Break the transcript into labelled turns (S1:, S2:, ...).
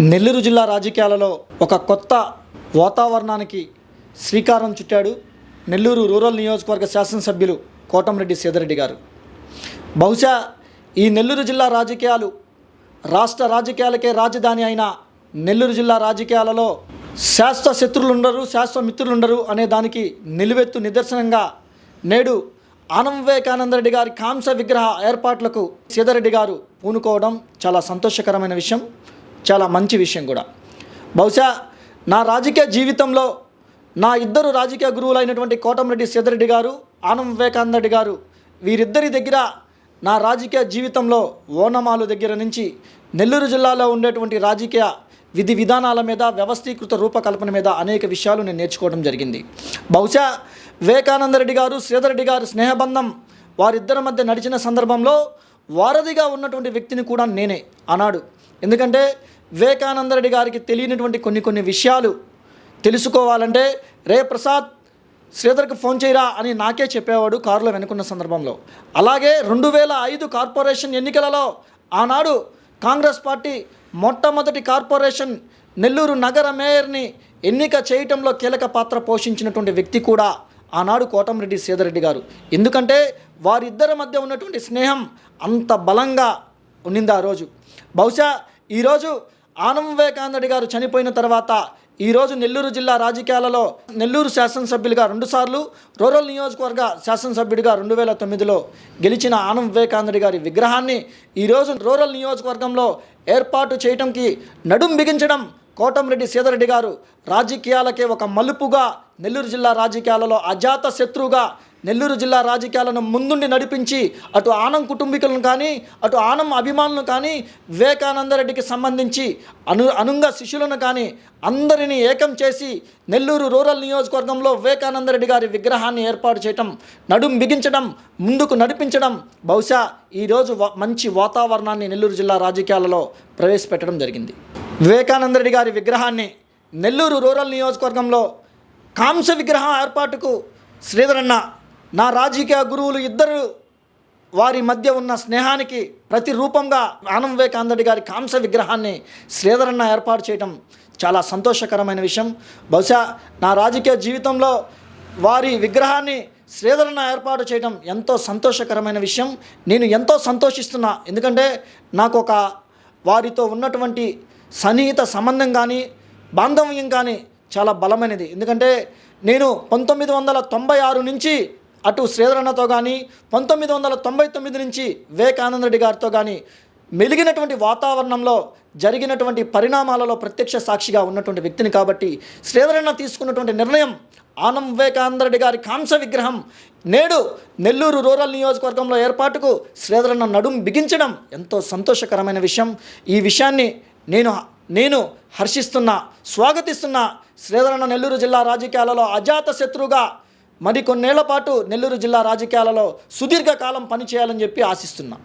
S1: నెల్లూరు జిల్లా రాజకీయాలలో ఒక కొత్త వాతావరణానికి శ్రీకారం చుట్టాడు నెల్లూరు రూరల్ నియోజకవర్గ శాసనసభ్యులు కోటంరెడ్డి సీదరెడ్డి గారు. బహుశా ఈ నెల్లూరు జిల్లా రాజకీయాలు రాష్ట్ర రాజకీయాలకే రాజధాని అయిన నెల్లూరు జిల్లా రాజకీయాలలో శాస్త్ర శత్రులు ఉండరు శాస్త్ర మిత్రులు ఉండరు అనే దానికి నిలువెత్తు నిదర్శనంగా నేడు ఆనం వివేకానంద రెడ్డి గారి కాంస విగ్రహ ఏర్పాట్లకు సీదరెడ్డి గారు పూనుకోవడం చాలా సంతోషకరమైన విషయం. చాలా మంచి విషయం కూడా. బహుశా నా రాజకీయ జీవితంలో నా ఇద్దరు రాజకీయ గురువులైనటువంటి కోటంరెడ్డి సీతారెడ్డి గారు ఆనం వివేకానంద రెడ్డి గారు వీరిద్దరి దగ్గర నా రాజకీయ జీవితంలో ఓనమాలు దగ్గర నుంచి నెల్లూరు జిల్లాలో ఉండేటువంటి రాజకీయ విధి విధానాల మీద వ్యవస్థీకృత రూపకల్పన మీద అనేక విషయాలు నేను నేర్చుకోవడం జరిగింది. బహుశా వివేకానంద రెడ్డి గారు శ్రీధరెడ్డి గారు స్నేహబంధం వారిద్దరి మధ్య నడిచిన సందర్భంలో వారధిగా ఉన్నటువంటి వ్యక్తిని కూడా నేనే. అన్నాడు ఎందుకంటే వివేకానంద రెడ్డి గారికి తెలియనటువంటి కొన్ని కొన్ని విషయాలు తెలుసుకోవాలంటే రే ప్రసాద్ శ్రీధర్కి ఫోన్ చేయరా అని నాకే చెప్పేవాడు కారులో వెనుకున్న సందర్భంలో. అలాగే రెండు వేల ఐదు కార్పొరేషన్ ఎన్నికలలో ఆనాడు కాంగ్రెస్ పార్టీ మొట్టమొదటి కార్పొరేషన్ నెల్లూరు నగర మేయర్ని ఎన్నిక చేయటంలో కీలక పాత్ర పోషించినటువంటి వ్యక్తి కూడా ఆనాడు కోటంరెడ్డి సీతారెడ్డి గారు. ఎందుకంటే వారిద్దరి మధ్య ఉన్నటువంటి స్నేహం అంత బలంగా ఉండింది ఆ రోజు. బహుశా ఈరోజు ఆనం వివేకానందరెడ్డి గారు చనిపోయిన తర్వాత ఈరోజు నెల్లూరు జిల్లా రాజకీయాలలో నెల్లూరు శాసనసభ్యులుగా రెండుసార్లు రూరల్ నియోజకవర్గ శాసనసభ్యుడిగా రెండు వేల తొమ్మిదిలో గెలిచిన ఆనం వివేకానందరెడ్డి గారి విగ్రహాన్ని ఈరోజు రూరల్ నియోజకవర్గంలో ఏర్పాటు చేయటంకి నడుం బిగించడం కోటంరెడ్డి సీతారెడ్డి గారు రాజకీయాలకే ఒక మలుపుగా నెల్లూరు జిల్లా రాజకీయాలలో అజాత శత్రువుగా నెల్లూరు జిల్లా రాజకీయాలను ముందుండి నడిపించి అటు ఆనం కుటుంబీకులను కానీ అటు ఆనం అభిమానులను కానీ వివేకానందరెడ్డికి సంబంధించి అను అనుంగ శిష్యులను కానీ అందరినీ ఏకం చేసి నెల్లూరు రూరల్ నియోజకవర్గంలో వివేకానందరెడ్డి గారి విగ్రహాన్ని ఏర్పాటు చేయటం నడుం బిగించడం ముందుకు నడిపించడం బహుశా ఈరోజు మంచి వాతావరణాన్ని నెల్లూరు జిల్లా రాజకీయాలలో ప్రవేశపెట్టడం జరిగింది. వివేకానందరెడ్డి గారి విగ్రహాన్ని నెల్లూరు రూరల్ నియోజకవర్గంలో కాంస విగ్రహం ఏర్పాటుకు శ్రీధరన్న నా రాజకీయ గురువులు ఇద్దరు వారి మధ్య ఉన్న స్నేహానికి ప్రతిరూపంగా ఆనం వివేకానందరెడ్డి గారి కాంస విగ్రహాన్ని శ్రీధరన్న ఏర్పాటు చేయడం చాలా సంతోషకరమైన విషయం. బహుశా నా రాజకీయ జీవితంలో వారి విగ్రహాన్ని శ్రీధరన్న ఏర్పాటు చేయడం ఎంతో సంతోషకరమైన విషయం. నేను ఎంతో సంతోషిస్తున్నా. ఎందుకంటే నాకు ఒక వారితో ఉన్నటువంటి సన్నిహిత సంబంధం కానీ బాంధవ్యం కానీ చాలా బలమైనది. ఎందుకంటే నేను పంతొమ్మిది వందల తొంభై ఆరు నుంచి అటు శ్రీధరన్నతో కానీ పంతొమ్మిది వందల తొంభై తొమ్మిది నుంచి వివేకానంద రెడ్డి గారితో కానీ మెలిగినటువంటి వాతావరణంలో జరిగినటువంటి పరిణామాలలో ప్రత్యక్ష సాక్షిగా ఉన్నటువంటి వ్యక్తిని కాబట్టి శ్రీధరన్న తీసుకున్నటువంటి నిర్ణయం ఆనం వివేకానంద రెడ్డి గారి కాంస విగ్రహం నేడు నెల్లూరు రూరల్ నియోజకవర్గంలో ఏర్పాటుకు శ్రీధరన్న నడుం బిగించడం ఎంతో సంతోషకరమైన విషయం. ఈ విషయాన్ని నేను నేను హర్షిస్తున్నా స్వాగతిస్తున్నా శ్రీధరన్న నెల్లూరు జిల్లా రాజకీయాలలో అజాత శత్రువుగా మరి కొన్నేళ్ళ పాటు నెల్లూరు జిల్లా రాజకీయాలలో సుదీర్ఘకాలం పనిచేయాలని చెప్పి ఆశిస్తున్నా.